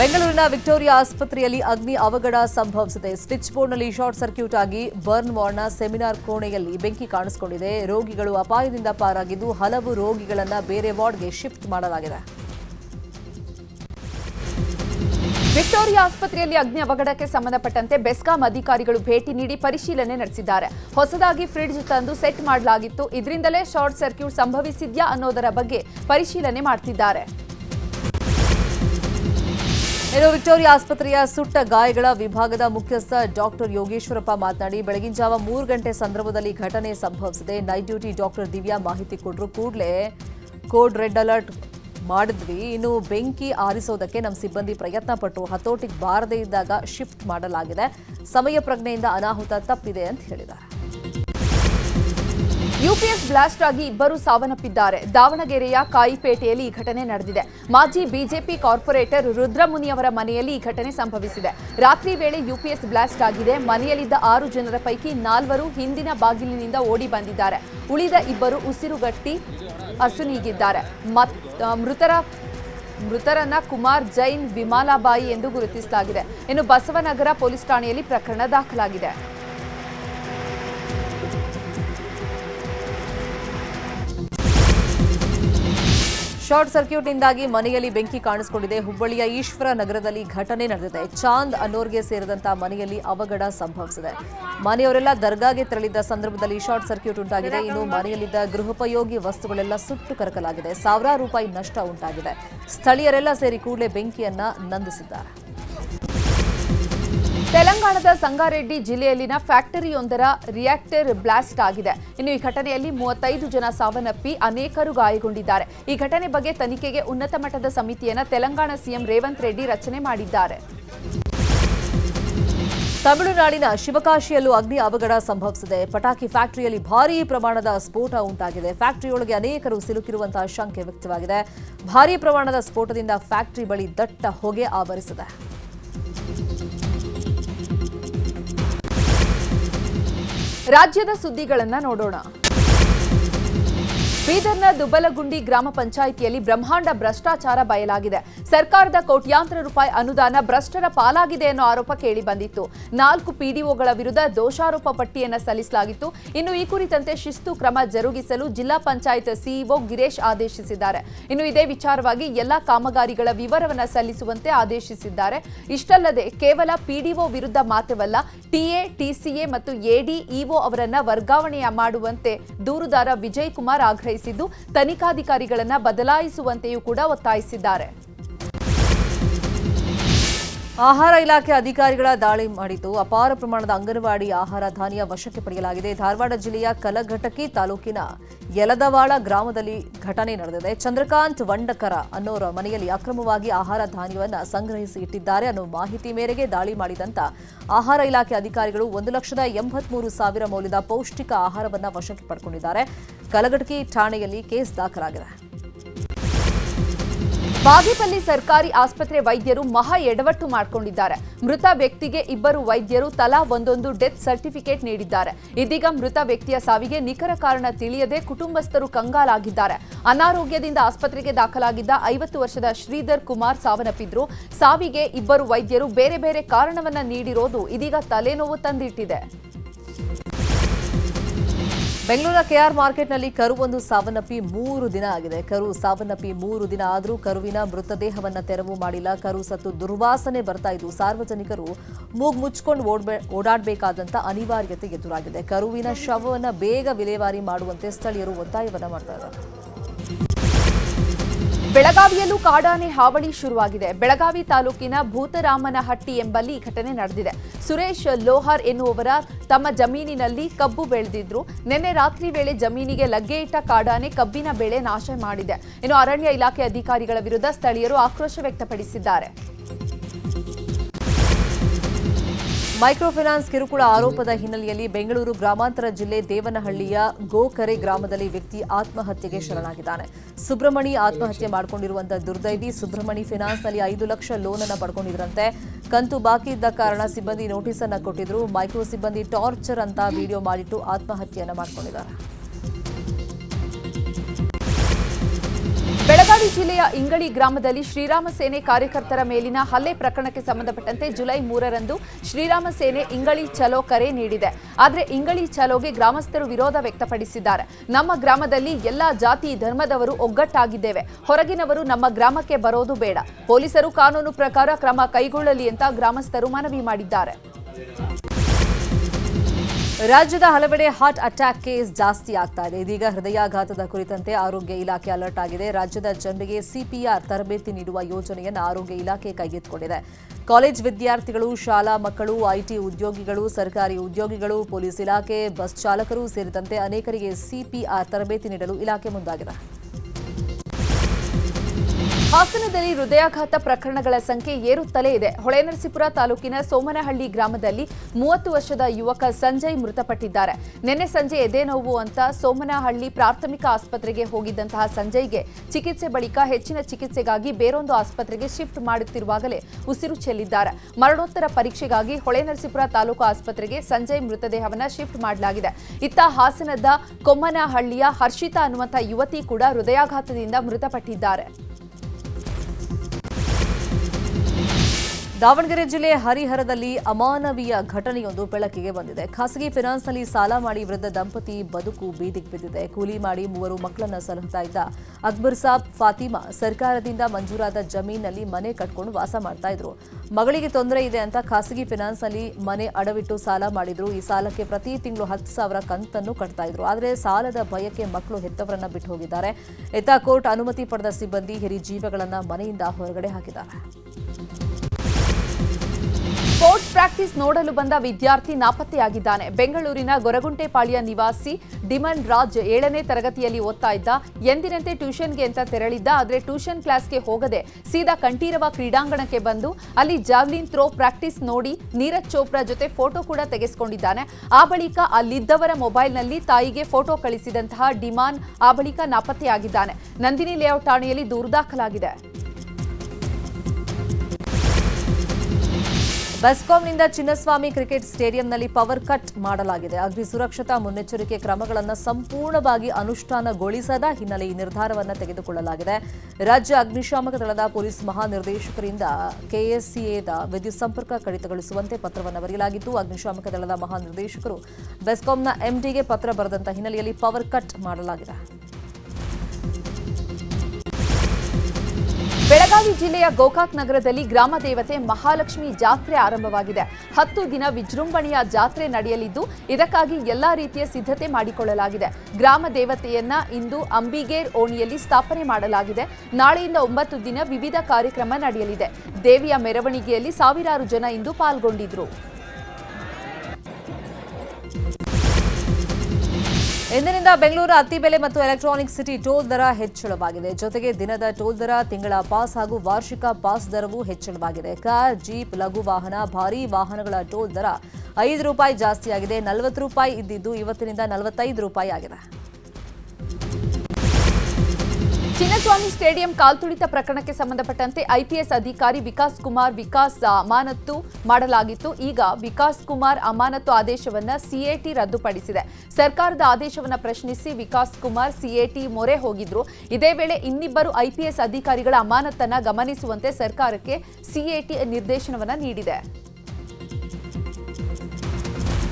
ಬೆಂಗಳೂರಿನ ವಿಕ್ಟೋರಿಯಾ ಆಸ್ಪತ್ರೆಯಲ್ಲಿ ಅಗ್ನಿ ಅವಘಡ ಸಂಭವಿಸಿದೆ. ಸ್ವಿಚ್ ಬೋರ್ಡ್ನಲ್ಲಿ ಶಾರ್ಟ್ ಸರ್ಕ್ಯೂಟ್ ಆಗಿ ಬರ್ನ್ ವಾರ್ಡ್ನ ಸೆಮಿನಾರ್ ಕೋಣೆಯಲ್ಲಿ ಬೆಂಕಿ ಕಾಣಿಸಿಕೊಂಡಿದೆ. ರೋಗಿಗಳು ಅಪಾಯದಿಂದ ಪಾರಾಗಿದ್ದು ಹಲವು ರೋಗಿಗಳನ್ನು ಬೇರೆ ವಾರ್ಡ್ಗೆ ಶಿಫ್ಟ್ ಮಾಡಲಾಗಿದೆ. ವಿಕ್ಟೋರಿಯಾ ಆಸ್ಪತ್ರೆಯಲ್ಲಿ ಅಗ್ನಿ ಅವಘಡಕ್ಕೆ ಸಂಬಂಧಪಟ್ಟಂತೆ ಬೆಸ್ಕಾಂ ಅಧಿಕಾರಿಗಳು ಭೇಟಿ ನೀಡಿ ಪರಿಶೀಲನೆ ನಡೆಸಿದ್ದಾರೆ. ಹೊಸದಾಗಿ ಫ್ರಿಡ್ಜ್ ತಂದು ಸೆಟ್ ಮಾಡಲಾಗಿತ್ತು. ಇದರಿಂದಲೇ ಶಾರ್ಟ್ ಸರ್ಕ್ಯೂಟ್ ಸಂಭವಿಸಿದ್ಯಾ ಅನ್ನೋದರ ಬಗ್ಗೆ ಪರಿಶೀಲನೆ ಮಾಡ್ತಿದ್ದಾರೆ. ಇನ್ನು ವಿಕ್ಟೋರಿಯಾ ಆಸ್ಪತ್ರೆಯ ಸುಟ್ಟ ಗಾಯಗಳ ವಿಭಾಗದ ಮುಖ್ಯಸ್ಥ ಡಾಕ್ಟರ್ ಯೋಗೇಶ್ವರಪ್ಪ ಮಾತನಾಡಿ, ಬೆಳಗಿನ ಜಾವ ಮೂರು ಗಂಟೆ ಸಂದರ್ಭದಲ್ಲಿ ಘಟನೆ ಸಂಭವಿಸಿದೆ. ನೈಟ್ ಡ್ಯೂಟಿ ಡಾಕ್ಟರ್ ದಿವ್ಯಾ ಮಾಹಿತಿ ಕೊಟ್ಟರು ಕೂಡಲೇ ಕೋಡ್ ರೆಡ್ ಅಲರ್ಟ್ ಮಾಡಿದ್ವಿ. ಇನ್ನು ಬೆಂಕಿ ಆರಿಸೋದಕ್ಕೆ ನಮ್ಮ ಸಿಬ್ಬಂದಿ ಪ್ರಯತ್ನ ಪಟ್ಟು ಹತೋಟಿಗೆ ಬಾರದೇ ಇದ್ದಾಗ ಶಿಫ್ಟ್ ಮಾಡಲಾಗಿದೆ. ಸಮಯ ಪ್ರಜ್ಞೆಯಿಂದ ಅನಾಹುತ ತಪ್ಪಿದೆ ಅಂತ ಹೇಳಿದ್ದಾರೆ. ಯುಪಿಎಸ್ ಬ್ಲಾಸ್ಟ್ ಆಗಿ ಇಬ್ಬರು ಸಾವನ್ನಪ್ಪಿದ್ದಾರೆ. ದಾವಣಗೆರೆಯ ಕಾಯಿಪೇಟೆಯಲ್ಲಿ ಈ ಘಟನೆ ನಡೆದಿದೆ. ಮಾಜಿ ಬಿಜೆಪಿ ಕಾರ್ಪೊರೇಟರ್ ರುದ್ರಮುನಿಯವರ ಮನೆಯಲ್ಲಿ ಈ ಘಟನೆ ಸಂಭವಿಸಿದೆ. ರಾತ್ರಿ ವೇಳೆ ಯುಪಿಎಸ್ ಬ್ಲಾಸ್ಟ್ ಆಗಿದೆ. ಮನೆಯಲ್ಲಿದ್ದ ಆರು ಜನರ ಪೈಕಿ ನಾಲ್ವರು ಹಿಂದಿನ ಬಾಗಿಲಿನಿಂದ ಓಡಿ ಬಂದಿದ್ದಾರೆ. ಉಳಿದ ಇಬ್ಬರು ಉಸಿರುಗಟ್ಟಿ ಅಸುನೀಗಿದ್ದಾರೆ ಮತ್ ಮೃತರ, ಮೃತರನ್ನ ಕುಮಾರ್ ಜೈನ್ ವಿಮಾಲಾಬಾಯಿ ಎಂದು ಗುರುತಿಸಲಾಗಿದೆ. ಇನ್ನು ಬಸವನಗರ ಪೊಲೀಸ್ ಠಾಣೆಯಲ್ಲಿ ಪ್ರಕರಣ ದಾಖಲಾಗಿದೆ. ಶಾರ್ಟ್ ಸರ್ಕ್ಯೂಟ್ನಿಂದಾಗಿ ಮನೆಯಲ್ಲಿ ಬೆಂಕಿ ಕಾಣಿಸಿಕೊಂಡಿದೆ. ಹುಬ್ಬಳ್ಳಿಯ ಈಶ್ವರ ನಗರದಲ್ಲಿ ಘಟನೆ ನಡೆದಿದೆ. ಚಾಂದ್ ಅನ್ನೋರ್ಗೆ ಸೇರಿದಂತ ಮನೆಯಲ್ಲಿ ಅವಘಡ ಸಂಭವಿಸಿದೆ. ಮನೆಯವರೆಲ್ಲ ದರ್ಗಾಗೆ ತೆರಳಿದ್ದ ಸಂದರ್ಭದಲ್ಲಿ ಶಾರ್ಟ್ ಸರ್ಕ್ಯೂಟ್ ಉಂಟಾಗಿದೆ. ಇನ್ನು ಮನೆಯಲ್ಲಿದ್ದ ಗೃಹೋಪಯೋಗಿ ವಸ್ತುಗಳೆಲ್ಲ ಸುಟ್ಟು ಕರಕಲಾಗಿದೆ. ಸಾವಿರಾರು ರೂಪಾಯಿ ನಷ್ಟ ಉಂಟಾಗಿದೆ. ಸ್ಥಳೀಯರೆಲ್ಲ ಸೇರಿ ಕೂಡಲೇ ಬೆಂಕಿಯನ್ನ ನಂದಿಸಿದ್ದಾರೆ. ತೆಲಂಗಾಣದ ಸಂಗಾರೆಡ್ಡಿ ಜಿಲ್ಲೆಯಲ್ಲಿನ ಫ್ಯಾಕ್ಟರಿಯೊಂದರ ರಿಯಾಕ್ಟರ್ ಬ್ಲಾಸ್ಟ್ ಆಗಿದೆ. ಇನ್ನು ಈ ಘಟನೆಯಲ್ಲಿ ಮೂವತ್ತೈದು ಜನ ಸಾವನ್ನಪ್ಪಿ ಅನೇಕರು ಗಾಯಗೊಂಡಿದ್ದಾರೆ. ಈ ಘಟನೆ ಬಗ್ಗೆ ತನಿಖೆಗೆ ಉನ್ನತ ಮಟ್ಟದ ಸಮಿತಿಯನ್ನು ತೆಲಂಗಾಣ ಸಿಎಂ ರೇವಂತ್ ರೆಡ್ಡಿ ರಚನೆ ಮಾಡಿದ್ದಾರೆ. ತಮಿಳುನಾಡಿನ ಶಿವಕಾಶಿಯಲ್ಲೂ ಅಗ್ನಿ ಅವಘಡ ಸಂಭವಿಸಿದೆ. ಪಟಾಕಿ ಫ್ಯಾಕ್ಟರಿಯಲ್ಲಿ ಭಾರೀ ಪ್ರಮಾಣದ ಸ್ಫೋಟ ಉಂಟಾಗಿದೆ. ಫ್ಯಾಕ್ಟರಿಯೊಳಗೆ ಅನೇಕರು ಸಿಲುಕಿರುವಂತಹ ಶಂಕೆ ವ್ಯಕ್ತವಾಗಿದೆ. ಭಾರೀ ಪ್ರಮಾಣದ ಸ್ಫೋಟದಿಂದ ಫ್ಯಾಕ್ಟರಿ ಬಳಿ ದಟ್ಟ ಹೊಗೆ ಆವರಿಸಿದೆ. ರಾಜ್ಯದ ಸುದ್ದಿಗಳನ್ನು ನೋಡೋಣ. ಬೀದರ್ನ ದುಬ್ಬಲಗುಂಡಿ ಗ್ರಾಮ ಪಂಚಾಯಿತಿಯಲ್ಲಿ ಬ್ರಹ್ಮಾಂಡ ಭ್ರಷ್ಟಾಚಾರ ಬಯಲಾಗಿದೆ. ಸರ್ಕಾರದ ಕೋಟ್ಯಾಂತರ ರೂಪಾಯಿ ಅನುದಾನ ಭ್ರಷ್ಟರ ಪಾಲಾಗಿದೆ ಎನ್ನುವ ಆರೋಪ ಕೇಳಿ ಬಂದಿತ್ತು. ನಾಲ್ಕು ಪಿಡಿಒಗಳ ವಿರುದ್ಧ ದೋಷಾರೋಪ ಪಟ್ಟಿಯನ್ನು ಸಲ್ಲಿಸಲಾಗಿತ್ತು. ಇನ್ನು ಈ ಕುರಿತಂತೆ ಶಿಸ್ತು ಕ್ರಮ ಜರುಗಿಸಲು ಜಿಲ್ಲಾ ಪಂಚಾಯತ್ ಸಿಇಒ ಗಿರೇಶ್ ಆದೇಶಿಸಿದ್ದಾರೆ. ಇನ್ನು ಇದೇ ವಿಚಾರವಾಗಿ ಎಲ್ಲಾ ಕಾಮಗಾರಿಗಳ ವಿವರವನ್ನು ಸಲ್ಲಿಸುವಂತೆ ಆದೇಶಿಸಿದ್ದಾರೆ. ಇಷ್ಟಲ್ಲದೆ ಕೇವಲ ಪಿಡಿಒ ವಿರುದ್ಧ ಮಾತ್ರವಲ್ಲ ಟಿಎ ಟಿಸಿಎ ಮತ್ತು ಎಡಿ ಇಒ ಅವರನ್ನ ವರ್ಗಾವಣೆ ಮಾಡುವಂತೆ ದೂರುದಾರ ವಿಜಯ್ ಕುಮಾರ್ ಆಗ್ರಹಿಸಿದ್ದು ತನಿಖಾಧಿಕಾರಿಗಳನ್ನ ಬದಲಾಯಿಸುವಂತೆಯೂ ಕೂಡ ಒತ್ತಾಯಿಸಿದ್ದಾರೆ. ಆಹಾರ ಇಲಾಖೆ ಅಧಿಕಾರಿಗಳ ದಾಳಿ ಮಾಡಿತು ಅಪಾರ ಪ್ರಮಾಣದ ಅಂಗನವಾಡಿ ಆಹಾರ ಧಾನ್ಯ ವಶಕ್ಕೆ ಪಡೆಯಲಾಗಿದೆ. ಧಾರವಾಡ ಜಿಲ್ಲೆಯ ಕಲಘಟಕಿ ತಾಲೂಕಿನ ಯಲದವಾಳ ಗ್ರಾಮದಲ್ಲಿ ಘಟನೆ ನಡೆದಿದೆ. ಚಂದ್ರಕಾಂತ್ ವಂಡಕರ ಅನ್ನೋರ ಮನೆಯಲ್ಲಿ ಅಕ್ರಮವಾಗಿ ಆಹಾರ ಧಾನ್ಯವನ್ನು ಸಂಗ್ರಹಿಸಿ ಇಟ್ಟಿದ್ದಾರೆ ಅನ್ನೋ ಮಾಹಿತಿ ಮೇರೆಗೆ ದಾಳಿ ಮಾಡಿದಂತ ಆಹಾರ ಇಲಾಖೆ ಅಧಿಕಾರಿಗಳು ಒಂದು ಲಕ್ಷದ ಎಂಬತ್ಮೂರು ಸಾವಿರ ಮೌಲ್ಯದ ಪೌಷ್ಟಿಕ ಆಹಾರವನ್ನು ವಶಕ್ಕೆ ಪಡ್ಕೊಂಡಿದ್ದಾರೆ. ಕಲಘಟಕಿ ಠಾಣೆಯಲ್ಲಿ ಕೇಸ್ ದಾಖಲಾಗಿದೆ. ಬಾಗೇಪಲ್ಲಿ ಸರ್ಕಾರಿ ಆಸ್ಪತ್ರೆ ವೈದ್ಯರು ಮಹಾ ಎಡವಟ್ಟು ಮಾಡಿಕೊಂಡಿದ್ದಾರೆ. ಮೃತ ವ್ಯಕ್ತಿಗೆ ಇಬ್ಬರು ವೈದ್ಯರು ತಲಾ ಒಂದೊಂದು ಡೆತ್ ಸರ್ಟಿಫಿಕೇಟ್ ನೀಡಿದ್ದಾರೆ. ಇದೀಗ ಮೃತ ವ್ಯಕ್ತಿಯ ಸಾವಿಗೆ ನಿಖರ ಕಾರಣ ತಿಳಿಯದೆ ಕುಟುಂಬಸ್ಥರು ಕಂಗಾಲಾಗಿದ್ದಾರೆ. ಅನಾರೋಗ್ಯದಿಂದ ಆಸ್ಪತ್ರೆಗೆ ದಾಖಲಾಗಿದ್ದ ಐವತ್ತು ವರ್ಷದ ಶ್ರೀಧರ್ ಕುಮಾರ್ ಸಾವನ್ನಪ್ಪಿದ್ರು. ಸಾವಿಗೆ ಇಬ್ಬರು ವೈದ್ಯರು ಬೇರೆ ಬೇರೆ ಕಾರಣವನ್ನ ನೀಡಿರೋದು ಇದೀಗ ತಲೆನೋವು ತಂದಿಟ್ಟಿದೆ. ಬೆಂಗಳೂರಿನ ಕೆಆರ್ ಮಾರ್ಕೆಟ್ನಲ್ಲಿ ಕರುವೊಂದು ಸಾವನ್ನಪ್ಪಿ ಮೂರು ದಿನ ಆಗಿದೆ. ಕರು ಸಾವನ್ನಪ್ಪಿ ಮೂರು ದಿನ ಆದರೂ ಕರುವಿನ ಮೃತದೇಹವನ್ನ ತೆರವು ಮಾಡಿಲ್ಲ. ಕರು ಸತ್ತು ದುರ್ವಾಸನೆ ಬರ್ತಾ ಇದ್ದು ಸಾರ್ವಜನಿಕರು ಮೂಗ್ ಮುಚ್ಕೊಂಡು ಓಡ್ಬೇ ಅನಿವಾರ್ಯತೆ ಎದುರಾಗಿದೆ. ಕರುವಿನ ಶವವನ್ನು ಬೇಗ ವಿಲೇವಾರಿ ಮಾಡುವಂತೆ ಸ್ಥಳೀಯರು ಒತ್ತಾಯವನ್ನು ಮಾಡ್ತಾ ಇದ್ದಾರೆ. ಬೆಳಗಾವಿಯಲ್ಲೂ ಕಾಡಾನೆ ಹಾವಳಿ ಶುರುವಾಗಿದೆ. ಬೆಳಗಾವಿ ತಾಲೂಕಿನ ಭೂತರಾಮನಹಟ್ಟಿ ಎಂಬಲ್ಲಿ ಈ ಘಟನೆ ನಡೆದಿದೆ. ಸುರೇಶ್ ಲೋಹಾರ್ ಎನ್ನುವವರ ತಮ್ಮ ಜಮೀನಿನಲ್ಲಿ ಕಬ್ಬು ಬೆಳೆದಿದ್ರು. ನಿನ್ನೆ ರಾತ್ರಿ ವೇಳೆ ಜಮೀನಿಗೆ ಲಗ್ಗೆ ಇಟ್ಟ ಕಾಡಾನೆ ಕಬ್ಬಿನ ಬೆಳೆ ನಾಶ ಮಾಡಿದೆ. ಇನ್ನು ಅರಣ್ಯ ಇಲಾಖೆ ಅಧಿಕಾರಿಗಳ ವಿರುದ್ಧ ಸ್ಥಳೀಯರು ಆಕ್ರೋಶ ವ್ಯಕ್ತಪಡಿಸಿದ್ದಾರೆ. ಮೈಕ್ರೋ ಫೈನಾನ್ಸ್ ಕಿರುಕುಳ ಆರೋಪದ ಹಿನ್ನೆಲೆಯಲ್ಲಿ ಬೆಂಗಳೂರು ಗ್ರಾಮಾಂತರ ಜಿಲ್ಲೆ ದೇವನಹಳ್ಳಿಯ ಗೋಕರೆ ಗ್ರಾಮದಲ್ಲಿ ವ್ಯಕ್ತಿ ಆತ್ಮಹತ್ಯೆಗೆ ಶರಣಾಗಿದ್ದಾನೆ. ಸುಬ್ರಮಣಿ ಆತ್ಮಹತ್ಯೆ ಮಾಡಿಕೊಂಡಿರುವಂತಹ ದುರ್ದೈವಿ ಸುಬ್ರಮಣಿ ಫೈನಾನ್ಸ್ನಲ್ಲಿ ಐದು ಲಕ್ಷ ಲೋನ್ ಅನ್ನು ಪಡ್ಕೊಂಡಿದ್ರಂತೆ. ಕಂತು ಬಾಕಿ ಇದ್ದ ಕಾರಣ ಸಿಬ್ಬಂದಿ ನೋಟಿಸ್ ಅನ್ನು ಕೊಟ್ಟಿದ್ರು. ಮೈಕ್ರೋ ಸಿಬ್ಬಂದಿ ಟಾರ್ಚರ್ ಅಂತ ವಿಡಿಯೋ ಮಾಡಿಟ್ಟು ಆತ್ಮಹತ್ಯೆಯನ್ನು ಮಾಡ್ಕೊಂಡಿದ್ದಾರೆ. ಬೆಳಗಾವಿ ಜಿಲ್ಲೆಯ ಇಂಗಳಿ ಗ್ರಾಮದಲ್ಲಿ ಶ್ರೀರಾಮ ಸೇನೆ ಕಾರ್ಯಕರ್ತರ ಮೇಲಿನ ಹಲ್ಲೆ ಪ್ರಕರಣಕ್ಕೆ ಸಂಬಂಧಪಟ್ಟಂತೆ ಜುಲೈ ಮೂರರಂದು ಶ್ರೀರಾಮ ಸೇನೆ ಇಂಗಳಿ ಚಲೋ ಕರೆ ನೀಡಿದೆ. ಆದರೆ ಇಂಗಳಿ ಚಲೋಗೆ ಗ್ರಾಮಸ್ಥರು ವಿರೋಧ ವ್ಯಕ್ತಪಡಿಸಿದ್ದಾರೆ. ನಮ್ಮ ಗ್ರಾಮದಲ್ಲಿ ಎಲ್ಲಾ ಜಾತಿ ಧರ್ಮದವರು ಒಗ್ಗಟ್ಟಾಗಿದ್ದೇವೆ. ಹೊರಗಿನವರು ನಮ್ಮ ಗ್ರಾಮಕ್ಕೆ ಬರೋದು ಬೇಡ. ಪೊಲೀಸರು ಕಾನೂನು ಪ್ರಕಾರ ಕ್ರಮ ಕೈಗೊಳ್ಳಲಿ ಅಂತ ಗ್ರಾಮಸ್ಥರು ಮನವಿ ಮಾಡಿದ್ದಾರೆ. ರಾಜ್ಯದ ಹಲವೆಡೆ ಹಾರ್ಟ್ ಅಟ್ಯಾಕ್ ಕೇಸ್ ಜಾಸ್ತಿ ಆಗ್ತಾ ಇದೆ. ಇದೀಗ ಹೃದಯಾಘಾತದ ಕುರಿತಂತೆ ಆರೋಗ್ಯ ಇಲಾಖೆ ಅಲರ್ಟ್ ಆಗಿದೆ. ರಾಜ್ಯದ ಜನರಿಗೆ ಸಿಪಿಆರ್ ತರಬೇತಿ ನೀಡುವ ಯೋಜನೆಯನ್ನು ಆರೋಗ್ಯ ಇಲಾಖೆ ಕೈಗೆತ್ತಿಕೊಂಡಿದೆ. ಕಾಲೇಜ್ ವಿದ್ಯಾರ್ಥಿಗಳು, ಶಾಲಾ ಮಕ್ಕಳು, ಐಟಿ ಉದ್ಯೋಗಿಗಳು, ಸರ್ಕಾರಿ ಉದ್ಯೋಗಿಗಳು, ಪೊಲೀಸ್ ಇಲಾಖೆ, ಬಸ್ ಚಾಲಕರು ಸೇರಿದಂತೆ ಅನೇಕರಿಗೆ ಸಿಪಿಆರ್ ತರಬೇತಿ ನೀಡಲು ಇಲಾಖೆ ಮುಂದಾಗಿದೆ. ಹಾಸನದಲ್ಲಿ ಹೃದಯಾಘಾತ ಪ್ರಕರಣಗಳ ಸಂಖ್ಯೆ ಏರುತ್ತಲೇ ಇದೆ. ಹೊಳೆನರಸೀಪುರ ತಾಲೂಕಿನ ಸೋಮನಹಳ್ಳಿ ಗ್ರಾಮದಲ್ಲಿ ಮೂವತ್ತು ವರ್ಷದ ಯುವಕ ಸಂಜಯ್ ಮೃತಪಟ್ಟಿದ್ದಾರೆ. ನಿನ್ನೆ ಸಂಜೆ ಎದೆ ನೋವು ಅಂತ ಸೋಮನಹಳ್ಳಿ ಪ್ರಾಥಮಿಕ ಆಸ್ಪತ್ರೆಗೆ ಹೋಗಿದ್ದಂತಹ ಸಂಜಯ್ಗೆ ಚಿಕಿತ್ಸೆ ಬಳಿಕ ಹೆಚ್ಚಿನ ಚಿಕಿತ್ಸೆಗಾಗಿ ಬೇರೊಂದು ಆಸ್ಪತ್ರೆಗೆ ಶಿಫ್ಟ್ ಮಾಡುತ್ತಿರುವಾಗಲೇ ಉಸಿರು ಚೆಲ್ಲಿದ್ದಾರೆ. ಮರಣೋತ್ತರ ಪರೀಕ್ಷೆಗಾಗಿ ಹೊಳೆನರಸೀಪುರ ತಾಲೂಕು ಆಸ್ಪತ್ರೆಗೆ ಸಂಜಯ್ ಮೃತದೇಹವನ್ನು ಶಿಫ್ಟ್ ಮಾಡಲಾಗಿದೆ. ಇತ್ತ ಹಾಸನದ ಕೊಮ್ಮನಹಳ್ಳಿಯ ಹರ್ಷಿತಾ ಅನ್ನುವಂಥ ಯುವತಿ ಕೂಡ ಹೃದಯಾಘಾತದಿಂದ ಮೃತಪಟ್ಟಿದ್ದಾರೆ. ದಾವಣಗೆರೆ ಜಿಲ್ಲೆ ಹರಿಹರದಲ್ಲಿ ಅಮಾನವೀಯ ಘಟನೆಯೊಂದು ಬೆಳಕಿಗೆ ಬಂದಿದೆ. ಖಾಸಗಿ ಫಿನಾನ್ಸ್ನಲ್ಲಿ ಸಾಲ ಮಾಡಿ ವೃದ್ಧ ದಂಪತಿ ಬದುಕು ಬೀದಿಗೆ ಬಿದ್ದಿದೆ. ಕೂಲಿ ಮಾಡಿ ಮೂವರು ಮಕ್ಕಳನ್ನು ಸಲಹುತ್ತಾ ಇದ್ದ ಅಕ್ಬರ್ ಸಾಬ್, ಫಾತಿಮಾ ಸರ್ಕಾರದಿಂದ ಮಂಜೂರಾದ ಜಮೀನಲ್ಲಿ ಮನೆ ಕಟ್ಕೊಂಡು ವಾಸ ಮಾಡ್ತಾ ಇದ್ರು. ಮಗಳಿಗೆ ತೊಂದರೆ ಇದೆ ಅಂತ ಖಾಸಗಿ ಫಿನಾನ್ಸ್ನಲ್ಲಿ ಮನೆ ಅಡವಿಟ್ಟು ಸಾಲ ಮಾಡಿದ್ರು. ಈ ಸಾಲಕ್ಕೆ ಪ್ರತಿ ತಿಂಗಳು ಹತ್ತು ಸಾವಿರ ಕಂತನ್ನು ಕಟ್ತಾ ಇದ್ರು. ಆದರೆ ಸಾಲದ ಭಯಕ್ಕೆ ಮಕ್ಕಳು ಹೆತ್ತವರನ್ನ ಬಿಟ್ಟು ಹೋಗಿದ್ದಾರೆ. ಎತ್ತ ಕೋರ್ಟ್ ಅನುಮತಿ ಪಡೆದ ಸಿಬ್ಬಂದಿ ಹಿರಿ ಜೀವಗಳನ್ನ ಮನೆಯಿಂದ ಹೊರಗಡೆ ಹಾಕಿದ್ದಾರೆ. ಸ್ಪೋರ್ಟ್ಸ್ ಪ್ರಾಕ್ಟೀಸ್ ನೋಡಲು ಬಂದ ವಿದ್ಯಾರ್ಥಿ ನಾಪತ್ತೆಯಾಗಿದ್ದಾನೆ. ಬೆಂಗಳೂರಿನ ಗೊರಗುಂಟೆಪಾಳ್ಯ ನಿವಾಸಿ ಡಿಮನ್ ರಾಜ್ ಏಳನೇ ತರಗತಿಯಲ್ಲಿ ಓದ್ತಾ ಇದ್ದ. ಎಂದಿನಂತೆ ಟ್ಯೂಷನ್ಗೆ ಅಂತ ತೆರಳಿದ್ದ, ಆದರೆ ಟ್ಯೂಷನ್ ಕ್ಲಾಸ್ಗೆ ಹೋಗದೆ ಸೀದಾ ಕಂಠೀರವ ಕ್ರೀಡಾಂಗಣಕ್ಕೆ ಬಂದು ಅಲ್ಲಿ ಜಾವ್ಲಿನ್ ಥ್ರೋ ಪ್ರಾಕ್ಟೀಸ್ ನೋಡಿ ನೀರಜ್ ಚೋಪ್ರಾ ಜೊತೆ ಫೋಟೋ ಕೂಡ ತೆಗೆಸಿಕೊಂಡಿದ್ದಾನೆ. ಆ ಬಳಿಕ ಅಲ್ಲಿದ್ದವರ ಮೊಬೈಲ್ನಲ್ಲಿ ತಾಯಿಗೆ ಫೋಟೋ ಕಳಿಸಿದಂತಹ ಡಿಮಾನ್ ಆ ಬಳಿಕ ನಾಪತ್ತೆಯಾಗಿದ್ದಾನೆ. ನಂದಿನಿ ಲೇಔಟ್ ಠಾಣೆಯಲ್ಲಿ ದೂರು ದಾಖಲಾಗಿದೆ. ಬೆಸ್ಕಾಂನಿಂದ ಚಿನ್ನಸ್ವಾಮಿ ಕ್ರಿಕೆಟ್ ಸ್ಟೇಡಿಯಂನಲ್ಲಿ ಪವರ್ ಕಟ್ ಮಾಡಲಾಗಿದೆ. ಅಗ್ನಿ ಸುರಕ್ಷತಾ ಮುನ್ನೆಚ್ಚರಿಕೆ ಕ್ರಮಗಳನ್ನು ಸಂಪೂರ್ಣವಾಗಿ ಅನುಷ್ಠಾನಗೊಳಿಸದ ಹಿನ್ನೆಲೆ ಈ ನಿರ್ಧಾರವನ್ನು ತೆಗೆದುಕೊಳ್ಳಲಾಗಿದೆ. ರಾಜ್ಯ ಅಗ್ನಿಶಾಮಕ ದಳದ ಪೊಲೀಸ್ ಮಹಾನಿರ್ದೇಶಕರಿಂದ ಕೆಎಸ್ಸಿಎದ ವಿದ್ಯುತ್ ಸಂಪರ್ಕ ಕಡಿತಗೊಳಿಸುವಂತೆ ಪತ್ರವನ್ನು ಬರೆಯಲಾಗಿದ್ದು ಅಗ್ನಿಶಾಮಕ ದಳದ ಮಹಾನಿರ್ದೇಶಕರು ಬೆಸ್ಕಾಂನ ಎಂಡಿಗೆ ಪತ್ರ ಬರೆದಂತಹ ಹಿನ್ನೆಲೆಯಲ್ಲಿ ಪವರ್ ಕಟ್ ಮಾಡಲಾಗಿದೆ. ಬೆಳಗಾವಿ ಜಿಲ್ಲೆಯ ಗೋಕಾಕ್ ನಗರದಲ್ಲಿ ಗ್ರಾಮ ದೇವತೆ ಮಹಾಲಕ್ಷ್ಮಿ ಜಾತ್ರೆ ಆರಂಭವಾಗಿದೆ. ಹತ್ತು ದಿನ ವಿಜೃಂಭಣೆಯ ಜಾತ್ರೆ ನಡೆಯಲಿದ್ದು, ಇದಕ್ಕಾಗಿ ಎಲ್ಲಾ ರೀತಿಯ ಸಿದ್ಧತೆ ಮಾಡಿಕೊಳ್ಳಲಾಗಿದೆ. ಗ್ರಾಮ ದೇವತೆಯನ್ನ ಇಂದು ಅಂಬಿಗೇರ್ ಓಣಿಯಲ್ಲಿ ಸ್ಥಾಪನೆ ಮಾಡಲಾಗಿದೆ. ನಾಳೆಯಿಂದ ಒಂಬತ್ತು ದಿನ ವಿವಿಧ ಕಾರ್ಯಕ್ರಮ ನಡೆಯಲಿದೆ. ದೇವಿಯ ಮೆರವಣಿಗೆಯಲ್ಲಿ ಸಾವಿರಾರು ಜನ ಇಂದು ಪಾಲ್ಗೊಂಡಿದ್ರು. ಇಂದಿನಿಂದ ಬೆಂಗಳೂರು ಅತ್ತಿಬೆಲೆ ಮತ್ತು ಎಲೆಕ್ಟ್ರಾನಿಕ್ ಸಿಟಿ ಟೋಲ್ ದರ ಹೆಚ್ಚಳವಾಗಿದೆ. ಜೊತೆಗೆ ದಿನದ ಟೋಲ್ ದರ ತಿಂಗಳ ಪಾಸ್ ಹಾಗೂ ವಾರ್ಷಿಕ ಪಾಸ್ ದರವೂ ಹೆಚ್ಚಳವಾಗಿದೆ. ಕಾರ್, ಜೀಪ್, ಲಘು ವಾಹನ, ಭಾರೀ ವಾಹನಗಳ ಟೋಲ್ ದರ ಐದು ರೂಪಾಯಿ ಜಾಸ್ತಿಯಾಗಿದೆ. ನಲವತ್ತು ರೂಪಾಯಿ ಇದ್ದಿದ್ದು ಇವತ್ತಿನಿಂದ ನಲವತ್ತೈದು ರೂಪಾಯಿ ಆಗಿದೆ ಚಿನ್ನಸ್ವಾಮಿ ಸ್ಟೇಡಿಯಂ ಕಾಲ್ತುಳಿತ ಪ್ರಕರಣಕ್ಕೆ ಸಂಬಂಧಪಟ್ಟಂತೆ ಐಪಿಎಸ್ ಅಧಿಕಾರಿ ವಿಕಾಸ್ ಕುಮಾರ್ ವಿಕಾಸ್ ಅಮಾನತು ಮಾಡಲಾಗಿತ್ತು. ಈಗ ವಿಕಾಸ್ ಕುಮಾರ್ ಅಮಾನತು ಆದೇಶವನ್ನ ಸಿಎಟಿ ರದ್ದುಪಡಿಸಿದೆ. ಸರ್ಕಾರದ ಆದೇಶವನ್ನು ಪ್ರಶ್ನಿಸಿ ವಿಕಾಸ್ ಕುಮಾರ್ ಸಿಎಟಿ ಮೊರೆ ಹೋಗಿದ್ರು. ಇದೇ ವೇಳೆ ಇನ್ನಿಬ್ಬರು ಐಪಿಎಸ್ ಅಧಿಕಾರಿಗಳ ಅಮಾನತನ್ನು ಗಮನಿಸುವಂತೆ ಸರ್ಕಾರಕ್ಕೆ ಸಿಎಟಿ ನಿರ್ದೇಶನವನ್ನು ನೀಡಿದೆ.